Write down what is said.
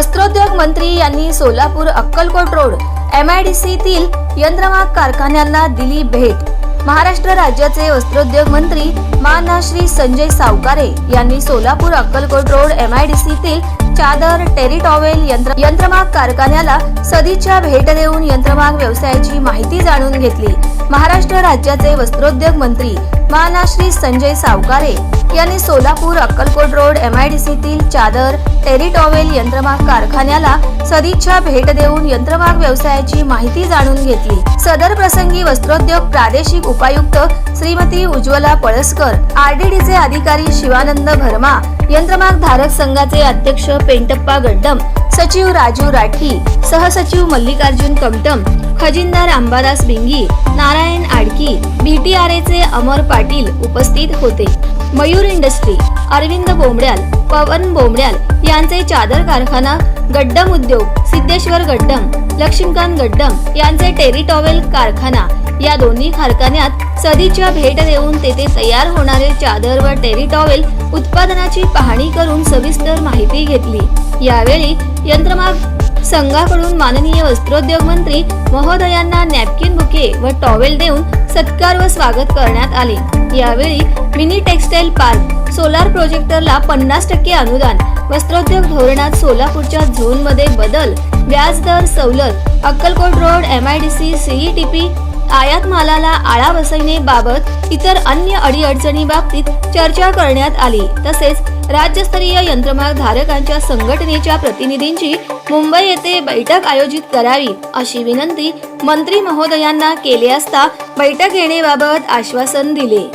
वस्त्रोद्योग मंत्री यांनी Solapur Akkalkot road M I D तील यंत्रमाग कारखान्यांना दिली भेट. महाराष्ट्र राज्याचे वस्त्रोद्योग मंत्री मानश्री संजय सावकारे यांनी Solapur Akkalkot road M I D तील चादर टेरिटॉवेल यंत्र यंत्रमाग कारखान्याला सदिच्छा भेट देऊन यंत्रमाग व्यवसायाची माहिती जाणून घेतली. महाराष्ट्र राज्याचे वस्त्रोद्योग मंत्री माना श्री संजय सावकारे यांनी Solapur Akkalkot road M I D सीतील चादर टेरिटॉवेल यंत्रमाग कारखान्याला सदिच्छा भेट देऊन यंत्रमाग व्यवसायाची माहिती जाणून घेतली. सदर प्रसंगी वस्त्रोद्योग प्रादेशिक उपायुक्त श्रीमती उज्ज्वला पळसकर आरडीडीचे अधिकारी शिवानंद भरमा यंत्रमाग धारक संघाचे अध्यक्ष पेंटप्पा गड्डम सचिव राजू राठी सहसचिव मल्लिकार्जुन कमटम खजिनदार अंबादास बिंगी नारायण आडकी अमर पाटील उपस्थित होते. मयूर इंडस्ट्री अरविंद बोंबड्याल पवन बोंबड्याल यांचे चादर कारखाना गड्डम उद्योग सिद्धेश्वर गड्डम लक्ष्मीकांत गड्डम यांचे टेरिटॉवेल कारखाना या दोन्ही कारखान्यात सदीच्या भेट देऊन तेथे तयार होणारे चादर व टेरिटॉवेल उत्पादनाची पाहणी करून सविस्तर माहिती घेतली. यावेळी यंत्रमाग संघाकडून माननीय वस्त्रोद्योग मंत्री महोदयांना नॅपकिन बुके व टॉवेल देऊन सत्कार व स्वागत करण्यात आले. यावेळी मिनी टेक्सटाईल पार्क सोलार प्रोजेक्टरला पन्नास टक्के अनुदान वस्त्रोद्योग धोरणात सोलापूरच्या झोनमध्ये बदल व्याजदर सवलत Akkalkot road M I D C CETP आयात मालाला आळा बसविणेबाबत इतर अन्य अडीअडचणी बाबतीत चर्चा करण्यात आली. तसेच राज्यस्तरीय यंत्रमाग धारकांच्या संघटनेच्या प्रतिनिधींची मुंबई येथे बैठक आयोजित करावी अशी विनंती मंत्री महोदयांना केली असता बैठक घेण्याबाबत आश्वासन दिले.